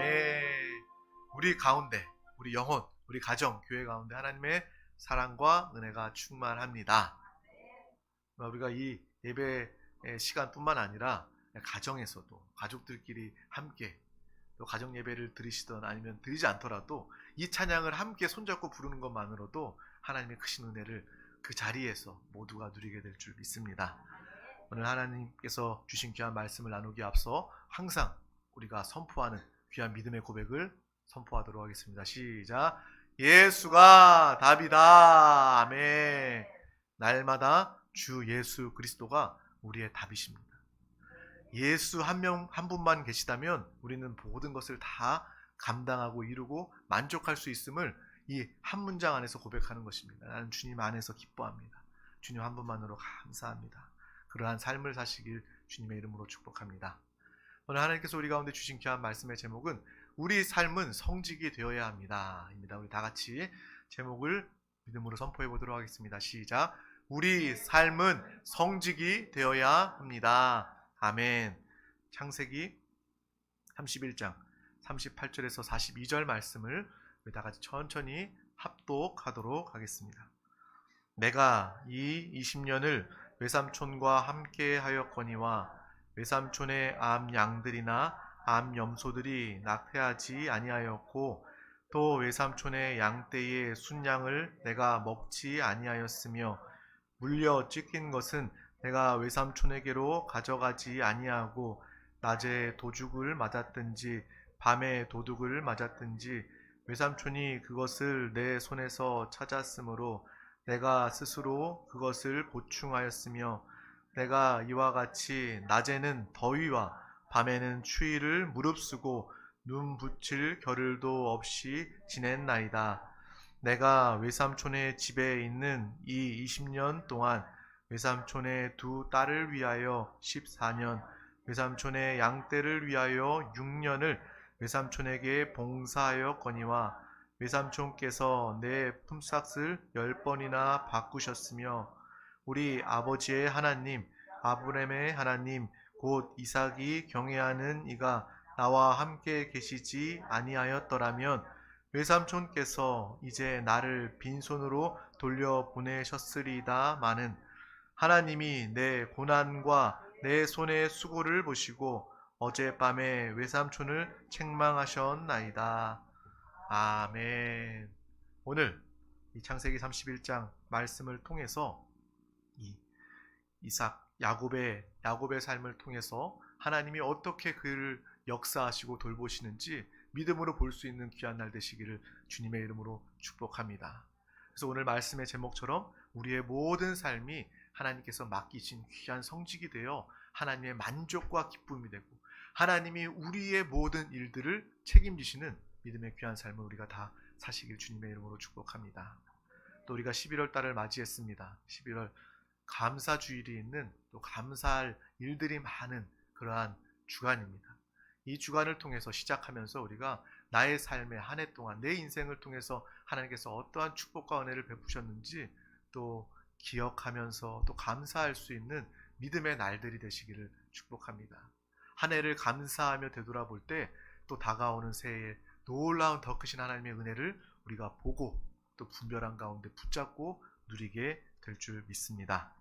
아멘. 우리 가운데, 우리 영혼, 우리 가정, 교회 가운데 하나님의 사랑과 은혜가 충만합니다. 우리가 이 예배 시간뿐만 아니라 가정에서도 가족들끼리 함께 또 가정 예배를 드리시던 아니면 드리지 않더라도 이 찬양을 함께 손잡고 부르는 것만으로도 하나님의 크신 은혜를 그 자리에서 모두가 누리게 될 줄 믿습니다. 오늘 하나님께서 주신 귀한 말씀을 나누기 앞서 항상 우리가 선포하는 귀한 믿음의 고백을 선포하도록 하겠습니다. 시작. 예수가 답이다. 아멘. 날마다 주 예수 그리스도가 우리의 답이십니다. 예수 한 명, 한 분만 계시다면 우리는 모든 것을 다 감당하고 이루고 만족할 수 있음을 이 한 문장 안에서 고백하는 것입니다. 나는 주님 안에서 기뻐합니다. 주님 한 분만으로 감사합니다. 그러한 삶을 사시길 주님의 이름으로 축복합니다. 오늘 하나님께서 우리 가운데 주신 귀한 말씀의 제목은 우리 삶은 성직이 되어야 합니다. 입니다. 우리 다 같이 제목을 믿음으로 선포해 보도록 하겠습니다. 시작. 우리 삶은 성직이 되어야 합니다. 아멘. 창세기 31장 38절에서 42절 말씀을 우리 다 같이 천천히 합독하도록 하겠습니다. 내가 이 20년을 외삼촌과 함께 하였거니와 외삼촌의 암 양들이나 암 염소들이 낙태하지 아니하였고 또 외삼촌의 양떼의 순양을 내가 먹지 아니하였으며 물려 찢긴 것은 내가 외삼촌에게로 가져가지 아니하고 낮에 도둑을 맞았든지 밤에 도둑을 맞았든지 외삼촌이 그것을 내 손에서 찾았으므로 내가 스스로 그것을 보충하였으며 내가 이와 같이 낮에는 더위와 밤에는 추위를 무릅쓰고 눈 붙일 겨를도 없이 지냈나이다. 내가 외삼촌의 집에 있는 이 20년 동안 외삼촌의 두 딸을 위하여 14년, 외삼촌의 양떼를 위하여 6년을 외삼촌에게 봉사하였거니와 외삼촌께서 내 품삯을 열 번이나 바꾸셨으며 우리 아버지의 하나님 아브라함의 하나님 곧 이삭이 경외하는 이가 나와 함께 계시지 아니하였더라면 외삼촌께서 이제 나를 빈손으로 돌려 보내셨으리다마는 하나님이 내 고난과 내 손의 수고를 보시고 어젯밤에 외삼촌을 책망하셨나이다. 아멘. 오늘 이 창세기 31장 말씀을 통해서 이 이삭 야곱의 야곱의 삶을 통해서 하나님이 어떻게 그를 역사하시고 돌보시는지 믿음으로 볼 수 있는 귀한 날 되시기를 주님의 이름으로 축복합니다. 그래서 오늘 말씀의 제목처럼 우리의 모든 삶이 하나님께서 맡기신 귀한 성직이 되어 하나님의 만족과 기쁨이 되고 하나님이 우리의 모든 일들을 책임지시는 믿음의 귀한 삶을 우리가 다 사시길 주님의 이름으로 축복합니다. 또 우리가 11월 달을 맞이했습니다. 11월 감사 주일이 있는 또 감사할 일들이 많은 그러한 주간입니다. 이 주간을 통해서 시작하면서 우리가 나의 삶의 한 해 동안 내 인생을 통해서 하나님께서 어떠한 축복과 은혜를 베푸셨는지 또 기억하면서 또 감사할 수 있는 믿음의 날들이 되시기를 축복합니다. 한 해를 감사하며 되돌아볼 때 또 다가오는 새해에 놀라운 더 크신 하나님의 은혜를 우리가 보고 또 분별한 가운데 붙잡고 누리게 될 줄 믿습니다.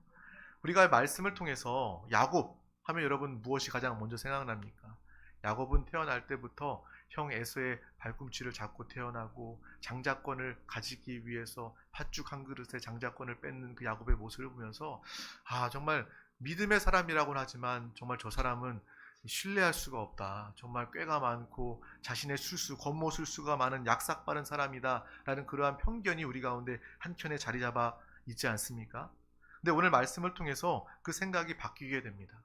우리가 말씀을 통해서 야곱 하면 여러분 무엇이 가장 먼저 생각납니까? 야곱은 태어날 때부터 형 에서의 발꿈치를 잡고 태어나고 장자권을 가지기 위해서 팥죽 한 그릇에 장자권을 뺏는 그 야곱의 모습을 보면서 아 정말 믿음의 사람이라고는 하지만 정말 저 사람은 신뢰할 수가 없다. 정말 꾀가 많고 자신의 술수, 겉모술수가 많은 약삭 빠른 사람이다라는 그러한 편견이 우리 가운데 한켠에 자리 잡아 있지 않습니까? 근데 오늘 말씀을 통해서 그 생각이 바뀌게 됩니다.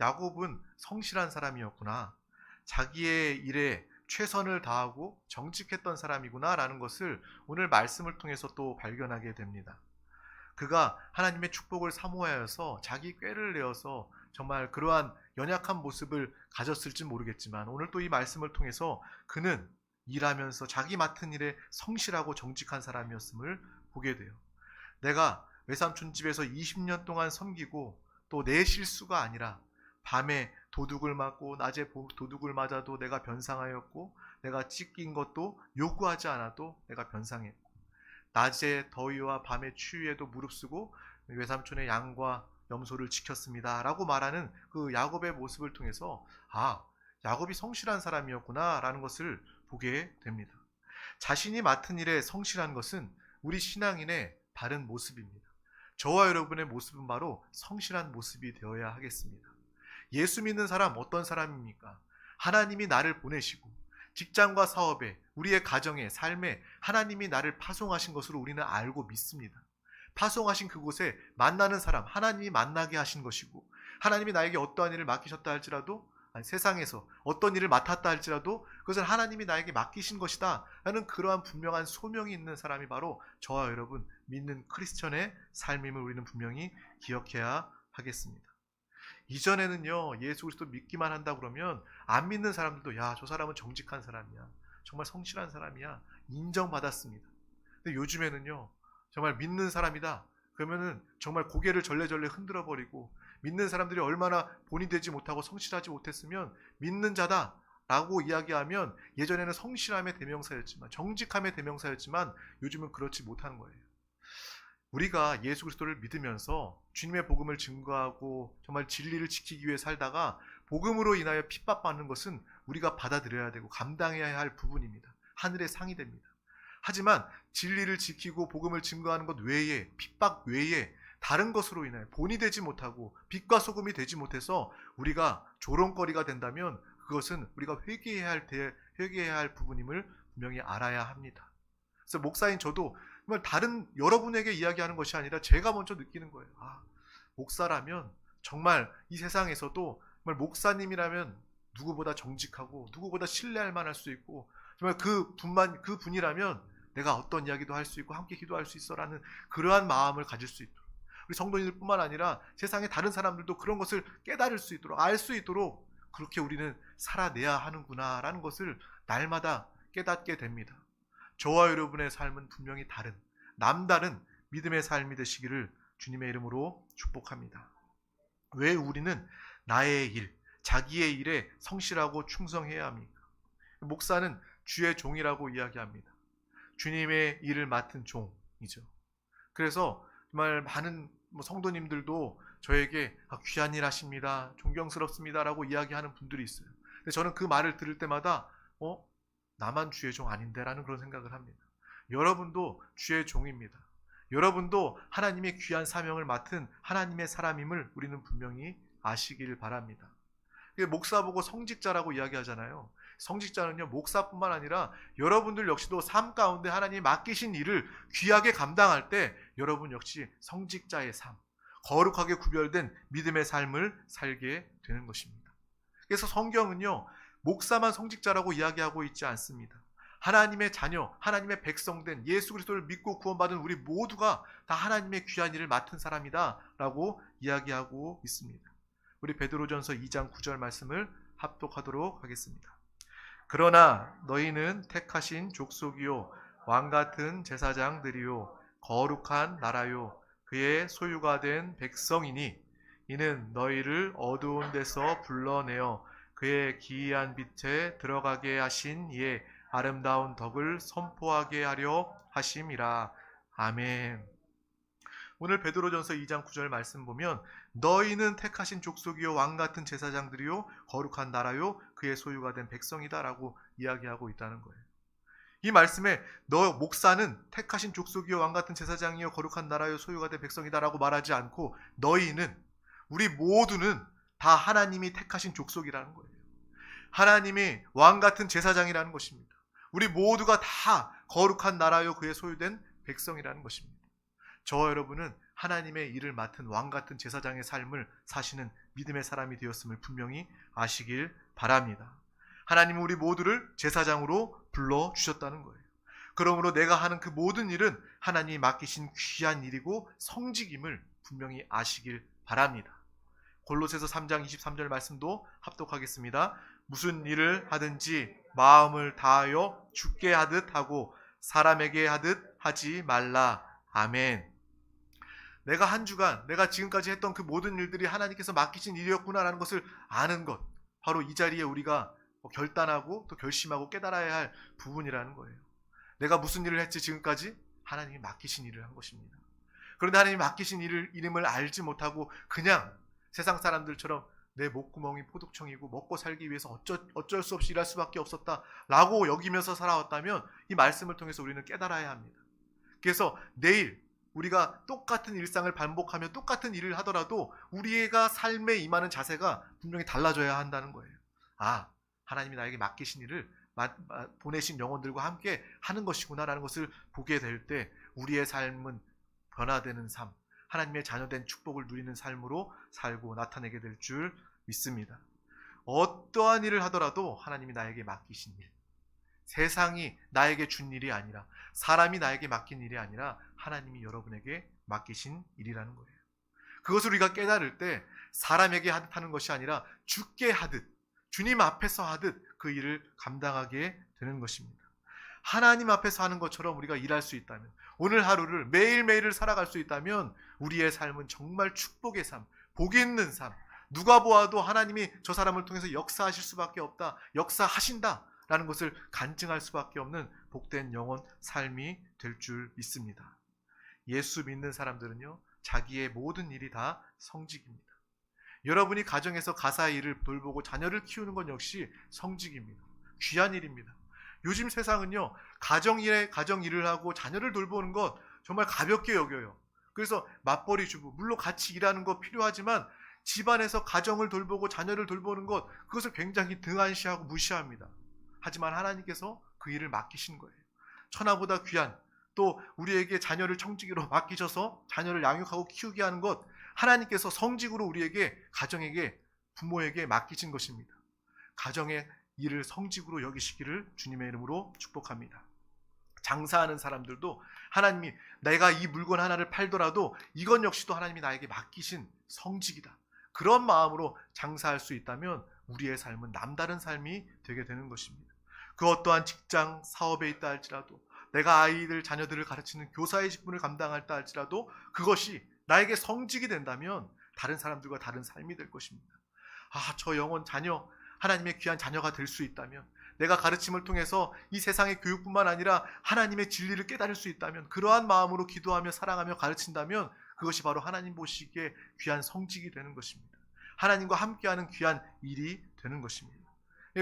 야곱은 성실한 사람이었구나. 자기의 일에 최선을 다하고 정직했던 사람이구나라는 것을 오늘 말씀을 통해서 또 발견하게 됩니다. 그가 하나님의 축복을 사모하여서 자기 꾀를 내어서 정말 그러한 연약한 모습을 가졌을지 모르겠지만 오늘 또 이 말씀을 통해서 그는 일하면서 자기 맡은 일에 성실하고 정직한 사람이었음을 보게 돼요. 내가 외삼촌 집에서 20년 동안 섬기고 또 내 실수가 아니라 밤에 도둑을 맞고 낮에 보- 도둑을 맞아도 내가 변상하였고 내가 찢긴 것도 요구하지 않아도 내가 변상했고 낮에 더위와 밤에 추위에도 무릅쓰고 외삼촌의 양과 염소를 지켰습니다라고 말하는 그 야곱의 모습을 통해서 아 야곱이 성실한 사람이었구나라는 것을 보게 됩니다. 자신이 맡은 일에 성실한 것은 우리 신앙인의 바른 모습입니다. 저와 여러분의 모습은 바로 성실한 모습이 되어야 하겠습니다. 예수 믿는 사람 어떤 사람입니까? 하나님이 나를 보내시고 직장과 사업에 우리의 가정에 삶에 하나님이 나를 파송하신 것으로 우리는 알고 믿습니다. 파송하신 그곳에 만나는 사람 하나님이 만나게 하신 것이고 하나님이 나에게 어떠한 일을 맡기셨다 할지라도 아니, 세상에서 어떤 일을 맡았다 할지라도 그것은 하나님이 나에게 맡기신 것이다 라는 그러한 분명한 소명이 있는 사람이 바로 저와 여러분 믿는 크리스천의 삶임을 우리는 분명히 기억해야 하겠습니다. 이전에는요 예수 그리스도 믿기만 한다 그러면 안 믿는 사람들도 야 저 사람은 정직한 사람이야 정말 성실한 사람이야 인정받았습니다. 근데 요즘에는요 정말 믿는 사람이다 그러면은 정말 고개를 절레절레 흔들어 버리고 믿는 사람들이 얼마나 본이 되지 못하고 성실하지 못했으면 믿는 자다 라고 이야기하면 예전에는 성실함의 대명사였지만 정직함의 대명사였지만 요즘은 그렇지 못하는 거예요. 우리가 예수 그리스도를 믿으면서 주님의 복음을 증거하고 정말 진리를 지키기 위해 살다가 복음으로 인하여 핍박받는 것은 우리가 받아들여야 되고 감당해야 할 부분입니다. 하늘의 상이 됩니다. 하지만 진리를 지키고 복음을 증거하는 것 외에 핍박 외에 다른 것으로 인하여 본이 되지 못하고 빛과 소금이 되지 못해서 우리가 조롱거리가 된다면 그것은 우리가 회개해야 할 대, 회개해야 할 부분임을 분명히 알아야 합니다. 그래서 목사인 저도 정말 다른 여러분에게 이야기하는 것이 아니라 제가 먼저 느끼는 거예요. 아, 목사라면 정말 이 세상에서도 정말 목사님이라면 누구보다 정직하고 누구보다 신뢰할 만할 수 있고 정말 그 분만 그 분이라면 내가 어떤 이야기도 할 수 있고 함께 기도할 수 있어라는 그러한 마음을 가질 수 있도록 우리 성도님들뿐만 아니라 세상의 다른 사람들도 그런 것을 깨달을 수 있도록 알 수 있도록 그렇게 우리는 살아내야 하는구나라는 것을 날마다 깨닫게 됩니다. 저와 여러분의 삶은 분명히 다른 남다른 믿음의 삶이 되시기를 주님의 이름으로 축복합니다. 왜 우리는 나의 일, 자기의 일에 성실하고 충성해야 합니까? 목사는 주의 종이라고 이야기합니다. 주님의 일을 맡은 종이죠. 그래서 정말 많은 뭐 성도님들도 저에게 아, 귀한 일 하십니다. 존경스럽습니다라고 이야기하는 분들이 있어요. 근데 저는 그 말을 들을 때마다 어 나만 주의 종 아닌데라는 그런 생각을 합니다. 여러분도 주의 종입니다. 여러분도 하나님의 귀한 사명을 맡은 하나님의 사람임을 우리는 분명히 아시길 바랍니다. 목사 보고 성직자라고 이야기하잖아요. 성직자는요, 목사뿐만 아니라 여러분들 역시도 삶 가운데 하나님이 맡기신 일을 귀하게 감당할 때 여러분 역시 성직자의 삶, 거룩하게 구별된 믿음의 삶을 살게 되는 것입니다. 그래서 성경은요, 목사만 성직자라고 이야기하고 있지 않습니다. 하나님의 자녀, 하나님의 백성된 예수 그리스도를 믿고 구원받은 우리 모두가 다 하나님의 귀한 일을 맡은 사람이다라고 이야기하고 있습니다. 우리 베드로전서 2장 9절 말씀을 합독하도록 하겠습니다. 그러나 너희는 택하신 족속이요 왕 같은 제사장들이요 거룩한 나라요 그의 소유가 된 백성이니 이는 너희를 어두운 데서 불러내어 그의 기이한 빛에 들어가게 하신 이의 아름다운 덕을 선포하게 하려 하심이라. 아멘. 오늘 베드로전서 2장 9절 말씀 보면 너희는 택하신 족속이요 왕 같은 제사장들이요 거룩한 나라요 그의 소유가 된 백성이다라고 이야기하고 있다는 거예요. 이 말씀에 너 목사는 택하신 족속이요 왕 같은 제사장이요 거룩한 나라요 소유가 된 백성이다라고 말하지 않고 너희는 우리 모두는 다 하나님이 택하신 족속이라는 거예요. 하나님이 왕 같은 제사장이라는 것입니다. 우리 모두가 다 거룩한 나라요 그의 소유된 백성이라는 것입니다. 저와 여러분은 하나님의 일을 맡은 왕 같은 제사장의 삶을 사시는 믿음의 사람이 되었음을 분명히 아시길 바랍니다. 하나님은 우리 모두를 제사장으로 불러 주셨다는 거예요. 그러므로 내가 하는 그 모든 일은 하나님이 맡기신 귀한 일이고 성직임을 분명히 아시길 바랍니다. 골로새서 3장 23절 말씀도 합독하겠습니다. 무슨 일을 하든지 마음을 다하여 죽게 하듯 하고 사람에게 하듯 하지 말라. 아멘. 내가 한 주간 내가 지금까지 했던 그 모든 일들이 하나님께서 맡기신 일이었구나라는 것을 아는 것 바로 이 자리에 우리가 결단하고 또 결심하고 깨달아야 할 부분이라는 거예요. 내가 무슨 일을 했지 지금까지 하나님이 맡기신 일을 한 것입니다. 그런데 하나님이 맡기신 일을 이름을 알지 못하고 그냥 세상 사람들처럼 내 목구멍이 포독청이고 먹고 살기 위해서 어쩔, 어쩔 수 없이 일할 수밖에 없었다 라고 여기면서 살아왔다면 이 말씀을 통해서 우리는 깨달아야 합니다. 그래서 내일 우리가 똑같은 일상을 반복하며 똑같은 일을 하더라도 우리가 삶에 임하는 자세가 분명히 달라져야 한다는 거예요. 아, 하나님이 나에게 맡기신 일을 보내신 영혼들과 함께 하는 것이구나라는 것을 보게 될 때 우리의 삶은 변화되는 삶, 하나님의 자녀된 축복을 누리는 삶으로 살고 나타내게 될 줄 믿습니다. 어떠한 일을 하더라도 하나님이 나에게 맡기신 일, 세상이 나에게 준 일이 아니라 사람이 나에게 맡긴 일이 아니라 하나님이 여러분에게 맡기신 일이라는 거예요. 그것을 우리가 깨달을 때 사람에게 하는 것이 아니라 주께 하듯 주님 앞에서 하듯 그 일을 감당하게 되는 것입니다. 하나님 앞에서 하는 것처럼 우리가 일할 수 있다면 오늘 하루를 매일매일을 살아갈 수 있다면 우리의 삶은 정말 축복의 삶, 복 있는 삶. 누가 보아도 하나님이 저 사람을 통해서 역사하실 수밖에 없다. 역사하신다. 라는 것을 간증할 수밖에 없는 복된 영혼 삶이 될 줄 믿습니다. 예수 믿는 사람들은요, 자기의 모든 일이 다 성직입니다. 여러분이 가정에서 가사 일을 돌보고 자녀를 키우는 건 역시 성직입니다. 귀한 일입니다. 요즘 세상은요, 가정 일에 가정 일을 하고 자녀를 돌보는 것 정말 가볍게 여겨요. 그래서 맞벌이 주부, 물론 같이 일하는 거 필요하지만 집안에서 가정을 돌보고 자녀를 돌보는 것 그것을 굉장히 등한시하고 무시합니다. 하지만 하나님께서 그 일을 맡기신 거예요. 천하보다 귀한 또 우리에게 자녀를 청지기로 맡기셔서 자녀를 양육하고 키우게 하는 것 하나님께서 성직으로 우리에게 가정에게 부모에게 맡기신 것입니다. 가정의 일을 성직으로 여기시기를 주님의 이름으로 축복합니다. 장사하는 사람들도 하나님이 내가 이 물건 하나를 팔더라도 이건 역시도 하나님이 나에게 맡기신 성직이다. 그런 마음으로 장사할 수 있다면 우리의 삶은 남다른 삶이 되게 되는 것입니다. 그 어떠한 직장, 사업에 있다 할지라도 내가 아이들, 자녀들을 가르치는 교사의 직분을 감당할다 할지라도 그것이 나에게 성직이 된다면 다른 사람들과 다른 삶이 될 것입니다. 아, 저 영혼 자녀, 하나님의 귀한 자녀가 될 수 있다면 내가 가르침을 통해서 이 세상의 교육뿐만 아니라 하나님의 진리를 깨달을 수 있다면 그러한 마음으로 기도하며 사랑하며 가르친다면 그것이 바로 하나님 보시기에 귀한 성직이 되는 것입니다. 하나님과 함께하는 귀한 일이 되는 것입니다.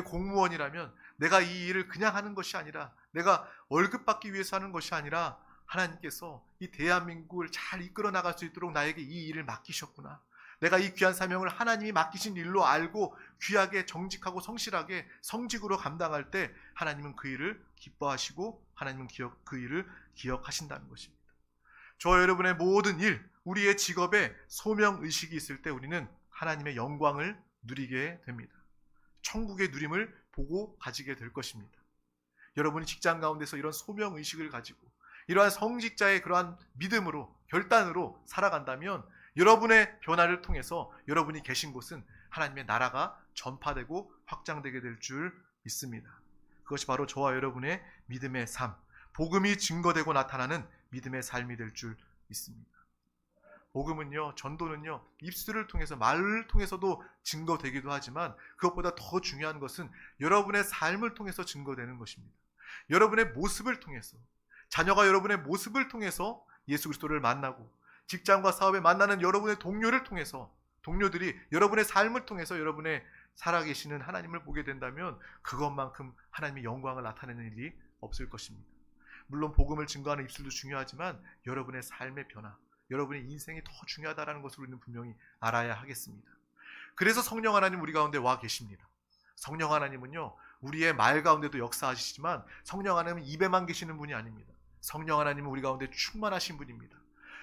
공무원이라면 내가 이 일을 그냥 하는 것이 아니라 내가 월급 받기 위해서 하는 것이 아니라 하나님께서 이 대한민국을 잘 이끌어 나갈 수 있도록 나에게 이 일을 맡기셨구나. 내가 이 귀한 사명을 하나님이 맡기신 일로 알고 귀하게 정직하고 성실하게 성직으로 감당할 때 하나님은 그 일을 기뻐하시고 하나님은 기억, 그 일을 기억하신다는 것입니다. 저 여러분의 모든 일, 우리의 직업에 소명 의식이 있을 때 우리는 하나님의 영광을 누리게 됩니다. 천국의 누림을 보고 가지게 될 것입니다. 여러분이 직장 가운데서 이런 소명 의식을 가지고 이러한 성직자의 그러한 믿음으로 결단으로 살아간다면 여러분의 변화를 통해서 여러분이 계신 곳은 하나님의 나라가 전파되고 확장되게 될 줄 믿습니다. 그것이 바로 저와 여러분의 믿음의 삶, 복음이 증거되고 나타나는 믿음의 삶이 될 줄 믿습니다. 복음은요, 전도는요, 입술을 통해서, 말을 통해서도 증거되기도 하지만 그것보다 더 중요한 것은 여러분의 삶을 통해서 증거되는 것입니다. 여러분의 모습을 통해서, 자녀가 여러분의 모습을 통해서 예수 그리스도를 만나고 직장과 사업에 만나는 여러분의 동료를 통해서 동료들이 여러분의 삶을 통해서 여러분의 살아계시는 하나님을 보게 된다면 그것만큼 하나님의 영광을 나타내는 일이 없을 것입니다. 물론 복음을 증거하는 입술도 중요하지만 여러분의 삶의 변화, 여러분의 인생이 더 중요하다는 것을 우리는 분명히 알아야 하겠습니다. 그래서 성령 하나님 우리 가운데 와 계십니다. 성령 하나님은요, 우리의 말 가운데도 역사하시지만 성령 하나님은 입에만 계시는 분이 아닙니다. 성령 하나님은 우리 가운데 충만하신 분입니다.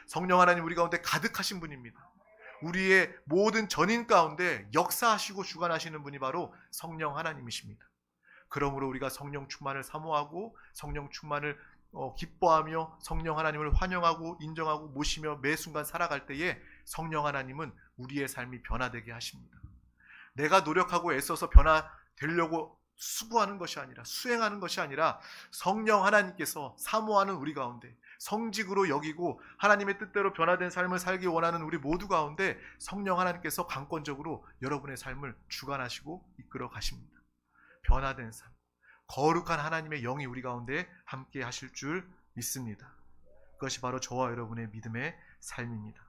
성령 하나님 우리 가운데 가득하신 분입니다. 우리의 모든 전인 가운데 역사하시고 주관하시는 분이 바로 성령 하나님이십니다. 그러므로 우리가 성령 충만을 사모하고 성령 충만을 어, 기뻐하며 성령 하나님을 환영하고 인정하고 모시며 매 순간 살아갈 때에 성령 하나님은 우리의 삶이 변화되게 하십니다. 내가 노력하고 애써서 변화되려고 수고하는 것이 아니라 수행하는 것이 아니라 성령 하나님께서 사모하는 우리 가운데 성직으로 여기고 하나님의 뜻대로 변화된 삶을 살기 원하는 우리 모두 가운데 성령 하나님께서 강권적으로 여러분의 삶을 주관하시고 이끌어 가십니다. 변화된 삶, 거룩한 하나님의 영이 우리 가운데 함께 하실 줄 믿습니다. 그것이 바로 저와 여러분의 믿음의 삶입니다.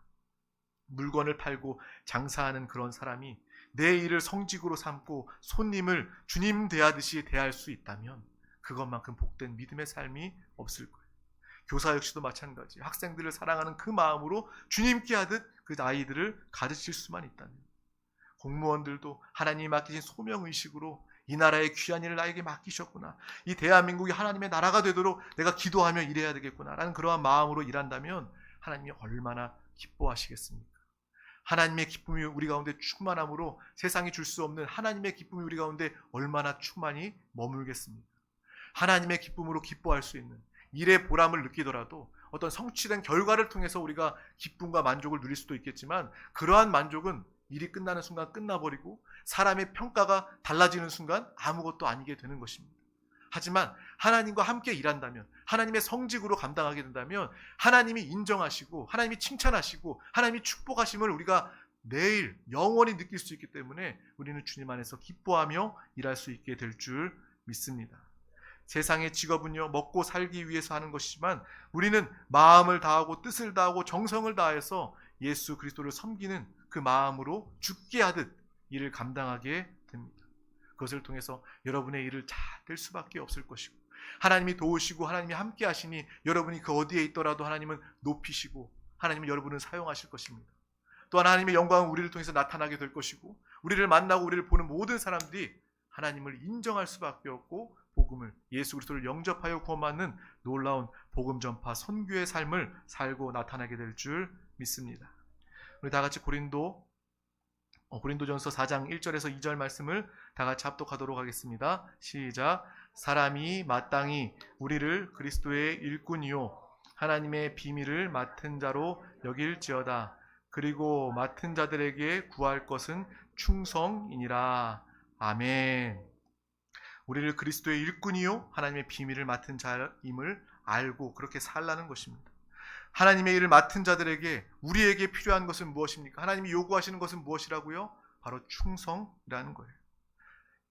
물건을 팔고 장사하는 그런 사람이 내 일을 성직으로 삼고 손님을 주님 대하듯이 대할 수 있다면 그것만큼 복된 믿음의 삶이 없을 거예요. 교사 역시도 마찬가지. 학생들을 사랑하는 그 마음으로 주님께 하듯 그 아이들을 가르칠 수만 있다면 공무원들도 하나님이 맡기신 소명 의식으로 이 나라의 귀한 일을 나에게 맡기셨구나. 이 대한민국이 하나님의 나라가 되도록 내가 기도하며 일해야 되겠구나라는 그러한 마음으로 일한다면 하나님이 얼마나 기뻐하시겠습니까? 하나님의 기쁨이 우리 가운데 충만함으로 세상이 줄 수 없는 하나님의 기쁨이 우리 가운데 얼마나 충만히 머물겠습니까? 하나님의 기쁨으로 기뻐할 수 있는 일의 보람을 느끼더라도 어떤 성취된 결과를 통해서 우리가 기쁨과 만족을 누릴 수도 있겠지만 그러한 만족은 일이 끝나는 순간 끝나버리고 사람의 평가가 달라지는 순간 아무것도 아니게 되는 것입니다. 하지만 하나님과 함께 일한다면 하나님의 성직으로 감당하게 된다면 하나님이 인정하시고 하나님이 칭찬하시고 하나님이 축복하심을 우리가 매일 영원히 느낄 수 있기 때문에 우리는 주님 안에서 기뻐하며 일할 수 있게 될 줄 믿습니다. 세상의 직업은요 먹고 살기 위해서 하는 것이지만 우리는 마음을 다하고 뜻을 다하고 정성을 다해서 예수 그리스도를 섬기는 그 마음으로 죽게 하듯 일을 감당하게 됩니다. 그것을 통해서 여러분의 일을 잘 될 수밖에 없을 것이고 하나님이 도우시고 하나님이 함께 하시니 여러분이 그 어디에 있더라도 하나님은 높이시고 하나님은 여러분을 사용하실 것입니다. 또한 하나님의 영광은 우리를 통해서 나타나게 될 것이고 우리를 만나고 우리를 보는 모든 사람들이 하나님을 인정할 수밖에 없고 복음을 예수 그리스도를 영접하여 구원받는 놀라운 복음 전파 선교의 삶을 살고 나타나게 될 줄 믿습니다. 우리 다 같이 고린도 어, 고린도전서 4장 1절에서 2절 말씀을 다 같이 합독하도록 하겠습니다. 시작. 사람이 마땅히 우리를 그리스도의 일꾼이요 하나님의 비밀을 맡은 자로 여길지어다. 그리고 맡은 자들에게 구할 것은 충성이니라. 아멘. 우리를 그리스도의 일꾼이요 하나님의 비밀을 맡은 자임을 알고 그렇게 살라는 것입니다. 하나님의 일을 맡은 자들에게 우리에게 필요한 것은 무엇입니까? 하나님이 요구하시는 것은 무엇이라고요? 바로 충성이라는 거예요.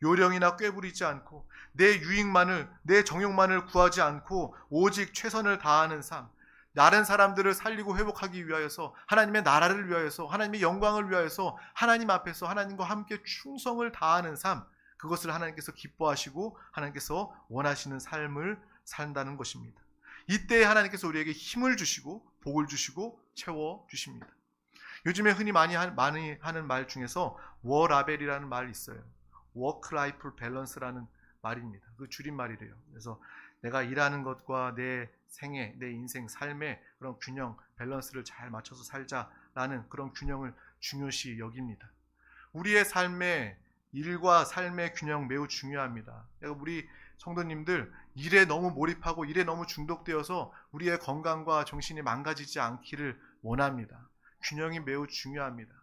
요령이나 꾀부리지 않고 내 유익만을 내 정욕만을 구하지 않고 오직 최선을 다하는 삶. 다른 사람들을 살리고 회복하기 위하여서 하나님의 나라를 위하여서 하나님의 영광을 위하여서 하나님 앞에서 하나님과 함께 충성을 다하는 삶. 그것을 하나님께서 기뻐하시고 하나님께서 원하시는 삶을 산다는 것입니다. 이때 하나님께서 우리에게 힘을 주시고 복을 주시고 채워 주십니다. 요즘에 흔히 많이, 하, 많이 하는 말 중에서 워라벨이라는 말이 있어요. 워크 라이프 밸런스라는 말입니다. 그 줄임말이래요. 그래서 내가 일하는 것과 내 생애, 내 인생, 삶의 그런 균형, 밸런스를 잘 맞춰서 살자라는 그런 균형을 중요시 여깁니다. 우리의 삶의 일과 삶의 균형 매우 중요합니다. 우리 성도님들 일에 너무 몰입하고 일에 너무 중독되어서 우리의 건강과 정신이 망가지지 않기를 원합니다. 균형이 매우 중요합니다.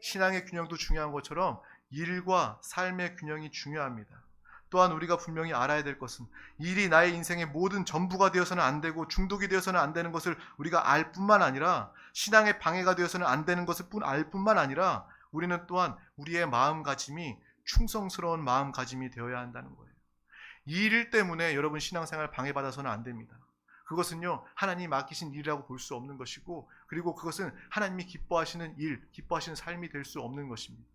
신앙의 균형도 중요한 것처럼 일과 삶의 균형이 중요합니다. 또한 우리가 분명히 알아야 될 것은 일이 나의 인생의 모든 전부가 되어서는 안 되고 중독이 되어서는 안 되는 것을 우리가 알 뿐만 아니라 신앙의 방해가 되어서는 안 되는 것을 뿐 알 뿐만 아니라 우리는 또한 우리의 마음가짐이 충성스러운 마음가짐이 되어야 한다는 거예요. 이 일 때문에 여러분 신앙생활 방해받아서는 안 됩니다. 그것은요, 하나님이 맡기신 일이라고 볼 수 없는 것이고, 그리고 그것은 하나님이 기뻐하시는 일, 기뻐하시는 삶이 될 수 없는 것입니다.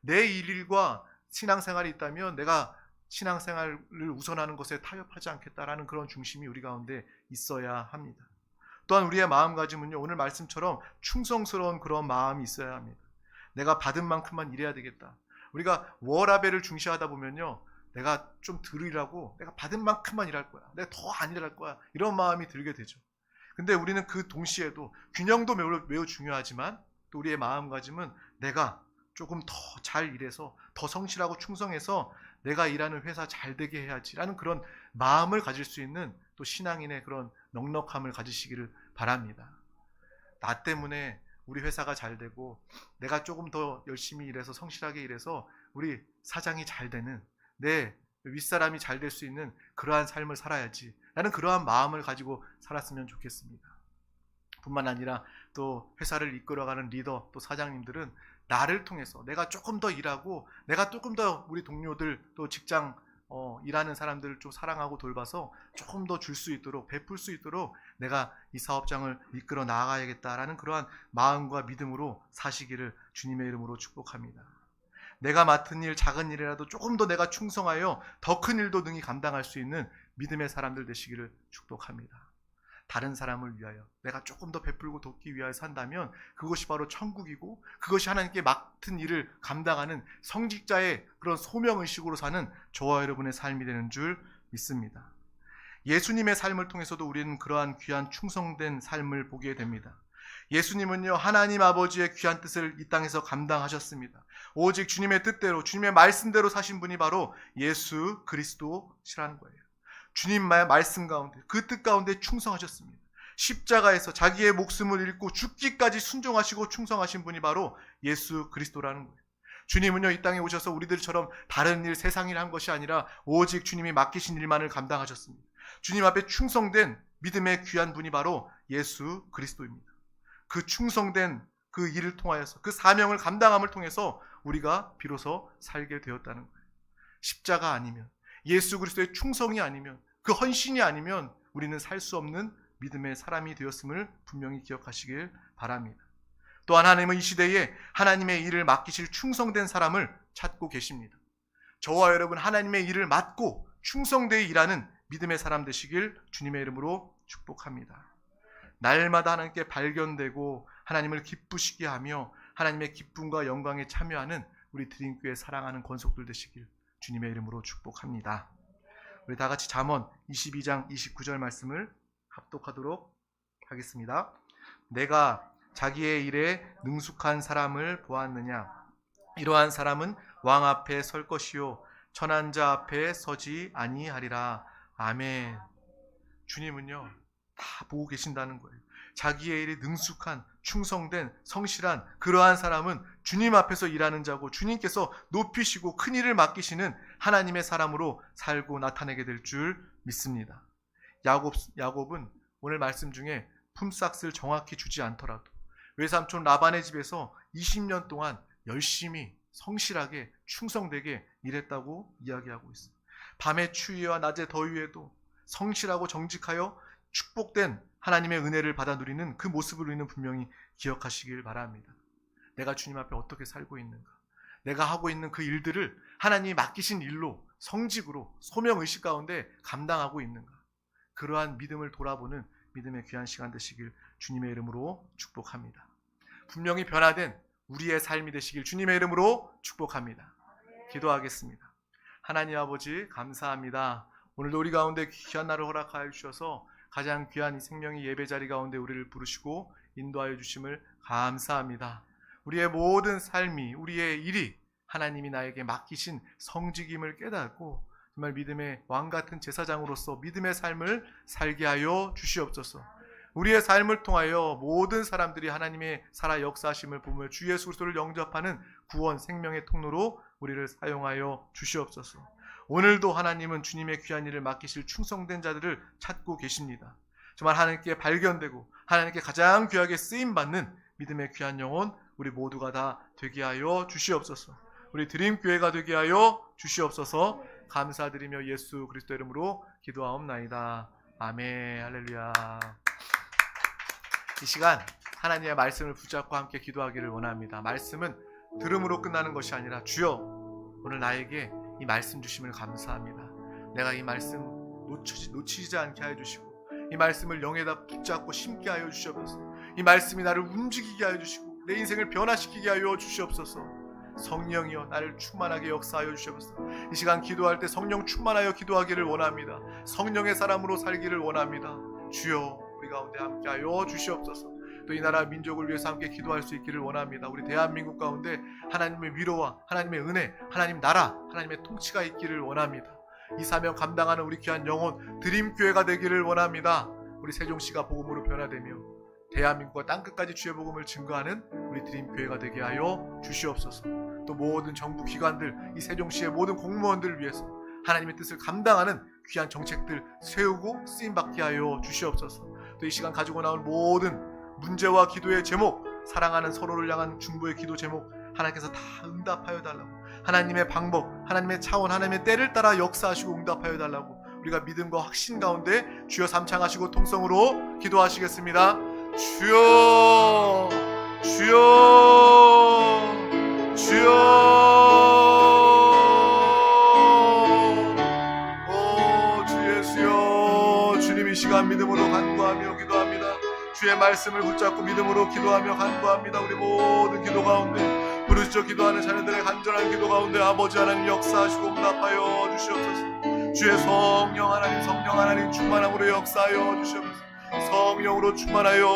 내 일과 신앙생활이 있다면 내가 신앙생활을 우선하는 것에 타협하지 않겠다라는 그런 중심이 우리 가운데 있어야 합니다. 또한 우리의 마음가짐은요, 오늘 말씀처럼 충성스러운 그런 마음이 있어야 합니다. 내가 받은 만큼만 일해야 되겠다. 우리가 워라벨을 중시하다 보면요, 내가 좀 들으라고 내가 받은 만큼만 일할 거야. 내가 더 안 일할 거야. 이런 마음이 들게 되죠. 근데 우리는 그 동시에도 균형도 매우, 매우 중요하지만 또 우리의 마음가짐은 내가 조금 더 잘 일해서 더 성실하고 충성해서 내가 일하는 회사 잘 되게 해야지라는 그런 마음을 가질 수 있는 또 신앙인의 그런 넉넉함을 가지시기를 바랍니다. 나 때문에 우리 회사가 잘 되고 내가 조금 더 열심히 일해서 성실하게 일해서 우리 사장이 잘 되는 내 윗사람이 잘 될 수 있는 그러한 삶을 살아야지. 나는 그러한 마음을 가지고 살았으면 좋겠습니다. 뿐만 아니라 또 회사를 이끌어가는 리더 또 사장님들은 나를 통해서 내가 조금 더 일하고 내가 조금 더 우리 동료들 또 직장 어, 일하는 사람들을 좀 사랑하고 돌봐서 조금 더 줄 수 있도록 베풀 수 있도록 내가 이 사업장을 이끌어 나가야겠다라는 그러한 마음과 믿음으로 사시기를 주님의 이름으로 축복합니다. 내가 맡은 일 작은 일이라도 조금 더 내가 충성하여 더 큰 일도 능히 감당할 수 있는 믿음의 사람들 되시기를 축복합니다. 다른 사람을 위하여 내가 조금 더 베풀고 돕기 위하여 산다면 그것이 바로 천국이고 그것이 하나님께 맡은 일을 감당하는 성직자의 그런 소명의식으로 사는 저와 여러분의 삶이 되는 줄 믿습니다. 예수님의 삶을 통해서도 우리는 그러한 귀한 충성된 삶을 보게 됩니다. 예수님은요, 하나님 아버지의 귀한 뜻을 이 땅에서 감당하셨습니다. 오직 주님의 뜻대로, 주님의 말씀대로 사신 분이 바로 예수 그리스도시라는 거예요. 주님의 말씀 가운데, 그 뜻 가운데 충성하셨습니다. 십자가에서 자기의 목숨을 잃고 죽기까지 순종하시고 충성하신 분이 바로 예수 그리스도라는 거예요. 주님은요, 이 땅에 오셔서 우리들처럼 다른 일, 세상 일 한 것이 아니라 오직 주님이 맡기신 일만을 감당하셨습니다. 주님 앞에 충성된 믿음의 귀한 분이 바로 예수 그리스도입니다. 그 충성된 그 일을 통하여서 그 사명을 감당함을 통해서 우리가 비로소 살게 되었다는 거예요. 십자가 아니면 예수 그리스도의 충성이 아니면 그 헌신이 아니면 우리는 살 수 없는 믿음의 사람이 되었음을 분명히 기억하시길 바랍니다. 또 하나님은 이 시대에 하나님의 일을 맡기실 충성된 사람을 찾고 계십니다. 저와 여러분 하나님의 일을 맡고 충성되이 일하는 믿음의 사람 되시길 주님의 이름으로 축복합니다. 날마다 하나님께 발견되고 하나님을 기쁘시게 하며 하나님의 기쁨과 영광에 참여하는 우리 드림교회 사랑하는 권속들 되시길 주님의 이름으로 축복합니다. 우리 다 같이 잠언 22장 29절 말씀을 합독하도록 하겠습니다. 내가 자기의 일에 능숙한 사람을 보았느냐? 이러한 사람은 왕 앞에 설 것이요 천한 자 앞에 서지 아니하리라. 아멘. 주님은요 다 보고 계신다는 거예요. 자기의 일에 능숙한 충성된 성실한 그러한 사람은 주님 앞에서 일하는 자고 주님께서 높이시고 큰 일을 맡기시는 하나님의 사람으로 살고 나타내게 될 줄 믿습니다. 야곱 야곱은 오늘 말씀 중에 품삯을 정확히 주지 않더라도 외삼촌 라반의 집에서 20년 동안 열심히 성실하게 충성되게 일했다고 이야기하고 있습니다. 밤의 추위와 낮의 더위에도 성실하고 정직하여 축복된 하나님의 은혜를 받아 누리는 그 모습을 우리는 분명히 기억하시길 바랍니다. 내가 주님 앞에 어떻게 살고 있는가? 내가 하고 있는 그 일들을 하나님이 맡기신 일로 성직으로 소명 의식 가운데 감당하고 있는가? 그러한 믿음을 돌아보는 믿음의 귀한 시간 되시길 주님의 이름으로 축복합니다. 분명히 변화된 우리의 삶이 되시길 주님의 이름으로 축복합니다. 기도하겠습니다. 하나님 아버지 감사합니다. 오늘도 우리 가운데 귀한 날을 허락하여 주셔서 가장 귀한 이 생명의 예배 자리 가운데 우리를 부르시고 인도하여 주심을 감사합니다. 우리의 모든 삶이 우리의 일이 하나님이 나에게 맡기신 성직임을 깨닫고 정말 믿음의 왕 같은 제사장으로서 믿음의 삶을 살게 하여 주시옵소서. 우리의 삶을 통하여 모든 사람들이 하나님의 살아 역사하심을 보며 주 예수 그리스도를 영접하는 구원 생명의 통로로 우리를 사용하여 주시옵소서. 오늘도 하나님은 주님의 귀한 일을 맡기실 충성된 자들을 찾고 계십니다. 정말 하나님께 발견되고 하나님께 가장 귀하게 쓰임 받는 믿음의 귀한 영혼 우리 모두가 다 되게 하여 주시옵소서. 우리 드림 교회가 되게 하여 주시옵소서. 감사드리며 예수 그리스도 이름으로 기도하옵나이다. 아멘. 할렐루야. 이 시간 하나님의 말씀을 붙잡고 함께 기도하기를 원합니다. 말씀은 들음으로 끝나는 것이 아니라 주여 오늘 나에게 이 말씀 주심을 감사합니다. 내가 이 말씀 놓치지, 놓치지 않게 하여 주시고 이 말씀을 영에다 붙잡고 심게 하여 주시옵소서. 이 말씀이 나를 움직이게 하여 주시고 내 인생을 변화시키게 하여 주시옵소서. 성령이여 나를 충만하게 역사하여 주시옵소서. 이 시간 기도할 때 성령 충만하여 기도하기를 원합니다. 성령의 사람으로 살기를 원합니다. 주여 우리 가운데 함께하여 주시옵소서. 또 이 나라 민족을 위해서 함께 기도할 수 있기를 원합니다. 우리 대한민국 가운데 하나님의 위로와 하나님의 은혜, 하나님 나라, 하나님의 통치가 있기를 원합니다. 이 사명 감당하는 우리 귀한 영혼 드림 교회가 되기를 원합니다. 우리 세종시가 복음으로 변화되며 대한민국과 땅 끝까지 주의 복음을 증거하는 우리 드림 교회가 되게 하여 주시옵소서. 또 모든 정부 기관들, 이 세종시의 모든 공무원들을 위해서 하나님의 뜻을 감당하는 귀한 정책들 세우고 쓰임 받게 하여 주시옵소서. 또 이 시간 가지고 나올 모든 문제와 기도의 제목, 사랑하는 서로를 향한 중보의 기도 제목 하나님께서 다 응답하여 달라고. 하나님의 방법, 하나님의 차원, 하나님의 때를 따라 역사하시고 응답하여 달라고. 우리가 믿음과 확신 가운데 주여 삼창하시고 통성으로 기도하시겠습니다. 주여, 주여, 주여. 주의 말씀을 붙잡고 믿음으로 기도하며 간구합니다. 우리 모든 기도 가운데 부르짖어 기도하는 자녀들의 간절한 기도 가운데 아버지 하나님 역사하시고 응답하여 주시옵소서. 주의 성령 하나님 성령 하나님 충만함으로 역사하여 주시옵소서. 성령으로 충만하여